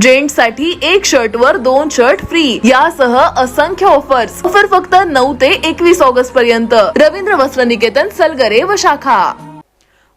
जेंट्ससाठी एक शर्ट वर दोन शर्ट फ्री यासह असंख्य ऑफर्स ऑफर फक्त नऊ ते एकवीस ऑगस्ट पर्यंत. रवींद्र वस्त्र निकेतन सलगरे व शाखा.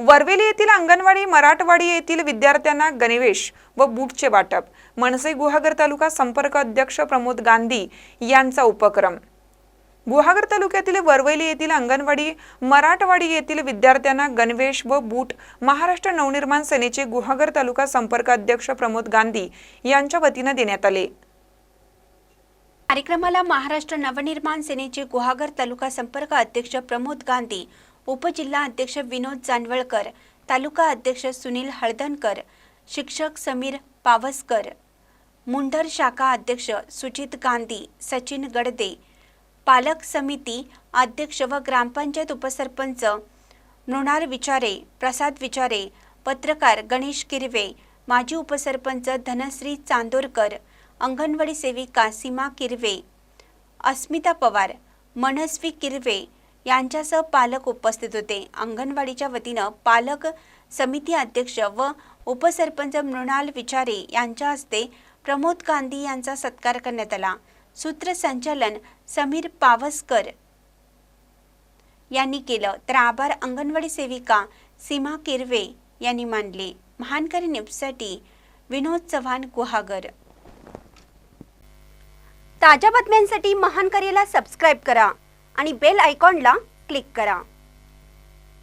वरवेली येथील अंगणवाडी मराठवाडी येथील विद्यार्थ्यांना गणवेश व बूटचे वाटप. मनसे गुहागर तालुका संपर्क अध्यक्ष प्रमोद गांधी यांचा उपक्रम. गुहागर तालुक्यातील वरवेली येथील अंगणवाडी मराठवाडी येथील विद्यार्थ्यांना गणवेश व बूट महाराष्ट्र नवनिर्माण सेनेचे गुहागर तालुका संपर्क अध्यक्ष प्रमोद गांधी यांच्या वतीनं देण्यात आले. कार्यक्रमाला महाराष्ट्र नवनिर्माण सेनेचे गुहागर तालुका संपर्क अध्यक्ष प्रमोद गांधी उपजिल्हा अध्यक्ष विनोद जानवळकर तालुका अध्यक्ष सुनील हळदणकर शिक्षक समीर पावसकर मुंढर शाखा अध्यक्ष सुजित गांधी सचिन गडदे पालक समिती अध्यक्ष व ग्रामपंचायत उपसरपंच मृणाल विचारे प्रसाद विचारे पत्रकार गणेश किरवे माजी उपसरपंच धनश्री चांदोरकर अंगणवाडी सेविका सीमा किरवे अस्मिता पवार मनस्वी किरवे यांच्यासह पालक उपस्थित होते. अंगणवाडीच्या वतीनं पालक समिती अध्यक्ष व उपसरपंच मृणाल विचारे यांच्या हस्ते प्रमोद गांधी यांचा सत्कार करण्यात आला. सूत्रसंचालन समीर पावसकर यांनी केलं. तर आभार अंगणवाडी सेविका सीमा किरवे यांनी मानले. महानकरी न्यूजसाठी विनोद चव्हाण गुहागर. ताज्या बातम्यांसाठी महानकरीला सबस्क्राईब करा आणि बेल आयकॉनला क्लिक करा.